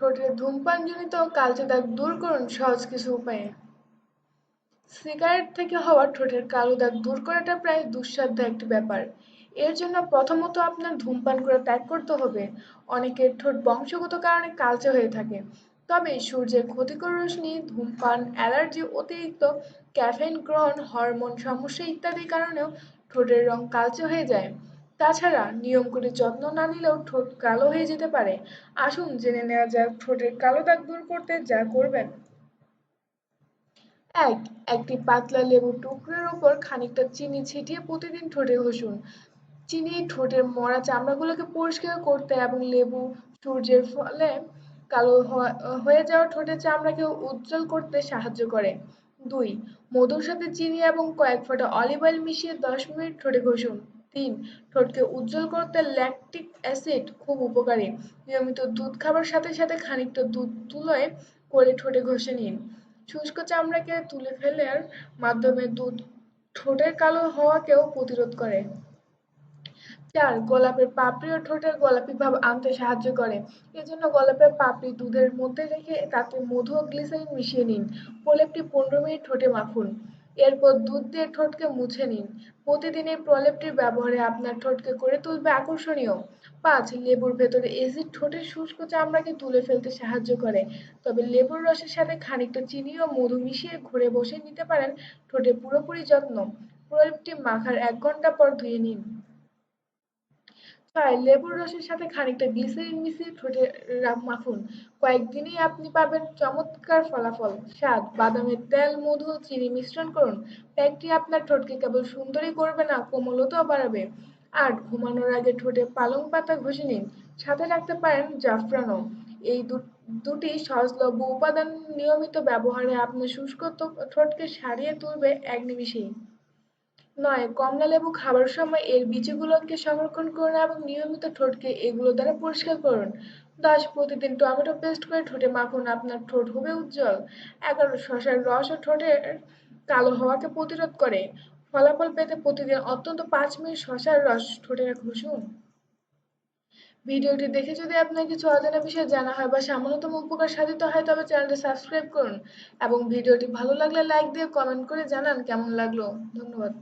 ঠোঁটে ধূমপানজনিত কালচে দাগ দূর করুন সহজ কিছু উপায়ে। সিগারেট থেকে হওয়া ঠোঁটের কালো দাগ দূর করাটা প্রায় দুঃসাধ্য একটি ব্যাপার। এর জন্য প্রথমত আপনার ধূমপান করে ত্যাগ করতে হবে। অনেকের ঠোঁট বংশগত কারণে কালচে হয়ে থাকে। তবে সূর্যের ক্ষতিকর রশ্মি, ধূমপান, অ্যালার্জি, অতিরিক্ত ক্যাফেইন গ্রহণ, হরমোন সমস্যা ইত্যাদির কারণেও ঠোঁটের রং কালচে হয়ে যায়। তাছাড়া নিয়ম করে যত্ন না নিলেও ঠোঁট কালো হয়ে যেতে পারে। আসুন জেনে নেওয়া যাক ঠোঁটের কালো দাগ দূর করতে যা করবেন। এক, একটি পাতলা লেবুর টুকরোর ওপর খানিকটা চিনি ছিটিয়ে প্রতিদিন ঠোঁটে ঘষুন। চিনি ঠোঁটের মরা চামড়াগুলোকে পরিষ্কার করতে এবং লেবু সূর্যের ফলে কালো হয়ে যাওয়া ঠোঁটের চামড়াকে উজ্জ্বল করতে সাহায্য করে। দুই, মধুর সাথে চিনি এবং কয়েক ফোঁটা অলিভ অয়েল মিশিয়ে দশ মিনিট ঠোঁটে ঘষুন। তিন। ঠোঁটকে উজ্জ্বল করতে ল্যাকটিক অ্যাসিড খুব উপকারী। নিয়মিত দুধ খাবার সাথে সাথে খানিকটা দুধ তুলোয় করে ঠোঁটে ঘষে নিন। শুষ্ক চামড়াকে তুলে ফেলার মাধ্যমে দুধ ঠোঁটের কালো হওয়াকেও প্রতিরোধ করে। চার, গোলাপের পাপড়ি ও ঠোঁটের গোলাপি ভাব আনতে সাহায্য করে। এজন্য গোলাপের পাপড়ি দুধের মধ্যে রেখে তাতে মধু ও গ্লিসারিন মিশিয়ে নিন। প্রলেপটি পনেরো মিনিট ঠোঁটে মাখুন। এরপর দুধ দিয়ে ঠোঁটকে মুছে নিন। প্রতিদিন এই প্রলেপটির ব্যবহারে আপনার ঠোঁটকে করে তুলবে আকর্ষণীয়। পাঁচ, লেবুর ভেতরে এসিড ঠোঁটের শুষ্ক চামড়াকে তুলে ফেলতে সাহায্য করে। তবে লেবুর রসের সাথে খানিকটা চিনি ও মধু মিশিয়ে ঘুরে বসে নিতে পারেন ঠোঁটে পুরোপুরি যত্ন। প্রলেপটি মাখার এক ঘণ্টা পর ধুয়ে নিন। ছয় লেবুর রসের সাথে খানিকটা গ্লিসারিন মিশিয়ে ঠোঁটে মাখুন। কয়েকদিনেই আপনি পাবেন চমৎকার ফলাফল, স্বাদ, বাদামের তেল, মধু, চিনি মিশ্রণ করুন। প্যাকটি আপনার ঠোঁটকে কেবল সুন্দরই করবে না, কোমলতাও বাড়াবে। আর ঘুমানোর আগে ঠোঁটে পালং পাতা ঘষে নিন, সাথে রাখতে পারেন জাফরানও। এই দুটি সহজলভ্য উপাদান নিয়মিত ব্যবহারে আপনার শুষ্ক ঠোঁটকে সারিয়ে তুলবে এক নিমিষেই। নয়, কমলা লেবু খাবার সময় এর বীজগুলোকে সংরক্ষণ করুন এবং নিয়মিত ঠোঁটকে এগুলো দ্বারা পরিষ্কার করুন। দশ, প্রতিদিন টমেটো পেস্ট করে ঠোঁটে মাখুন, আপনার ঠোঁট হবে উজ্জ্বল। এগারো শশার রস ও ঠোঁটের কালো হওয়াকে প্রতিরোধ করে। ফলাফল পেতে প্রতিদিন অত্যন্ত পাঁচ মিনিট শশার রস ঠোঁটে ঘষুন ভিডিওটি দেখে যদি আপনার কিছু অজানা বিষয় জানা হয় বা সামান্যতম উপকার সাধিত হয়, তবে চ্যানেলটি সাবস্ক্রাইব করুন এবং ভিডিওটি ভালো লাগলে লাইক দিয়ে কমেন্ট করে জানান কেমন লাগল। ধন্যবাদ।